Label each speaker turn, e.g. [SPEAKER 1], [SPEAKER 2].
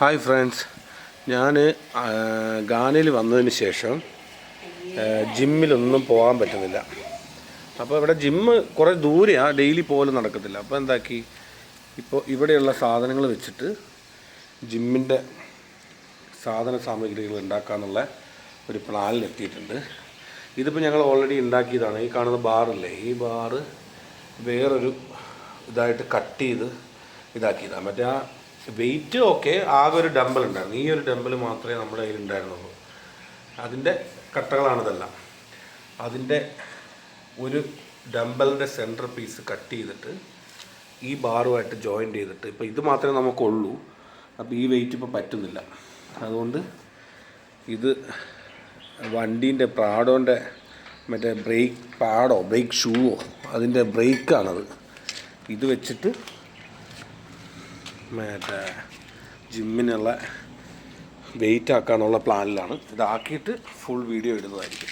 [SPEAKER 1] Hi friends ഞാൻ ഗാനയിൽ വന്നതിന് ശേഷം ജിമ്മിലൊന്നും പോകാൻ പറ്റുന്നില്ല. അപ്പോൾ ഇവിടെ ജിമ്മ് കുറേ ദൂരെയാണ് ഡെയിലി പോലും നടക്കത്തില്ല. അപ്പോൾ എന്താക്കി? ഇപ്പോൾ ഇവിടെയുള്ള സാധനങ്ങൾ വെച്ചിട്ട് ജിമ്മിന്റെ സാധന സാമഗ്രികൾ ഉണ്ടാക്കാന്നുള്ള ഒരു പ്ലാനിലെത്തിയിട്ടുണ്ട്. ഇതിപ്പോൾ ഞങ്ങൾ ഓൾറെഡി ഉണ്ടാക്കിയതാണ്. ഈ കാണുന്ന ബാറില്ലേ? ഈ ബാറ് വേറൊരു ഇതായിട്ട് കട്ട് ചെയ്ത് ഇതാക്കിയതാണ് മറ്റേ ആ വെയിറ്റ് ഓക്കെ ആകെ ഒരു ഡമ്പൽ ഉണ്ടായിരുന്നു. ഈ ഒരു ഡമ്പൽ മാത്രമേ നമ്മുടെ കയ്യിൽ ഉണ്ടായിരുന്നുള്ളൂ. അതിന്റെ കട്ടകളാണിതെല്ലാം അതിന്റെ ഒരു ഡമ്പലിന്റെ സെന്റർ പീസ് കട്ട് ചെയ്തിട്ട് ഈ ബാറുമായിട്ട് ജോയിന്റ് ചെയ്തിട്ട് ഇപ്പോൾ ഇത് മാത്രമേ നമുക്കുള്ളൂ. അപ്പോൾ ഈ വെയിറ്റ് ഇപ്പോൾ പറ്റുന്നില്ല. അതുകൊണ്ട് ഇത് വണ്ടീന്റെ പ്രാഡോന്റെ മറ്റേ ബ്രേക്ക് പാഡോ ബ്രേക്ക് ഷൂവോ അതിന്റെ ബ്രേക്കാണത് ഇത് വെച്ചിട്ട് മറ്റേ ജിമ്മിനുള്ള വെയിറ്റ് ആക്കാനുള്ള പ്ലാനിലാണ്. ഇതാക്കിയിട്ട് ഫുൾ വീഡിയോ ഇടുന്നതായിരിക്കും.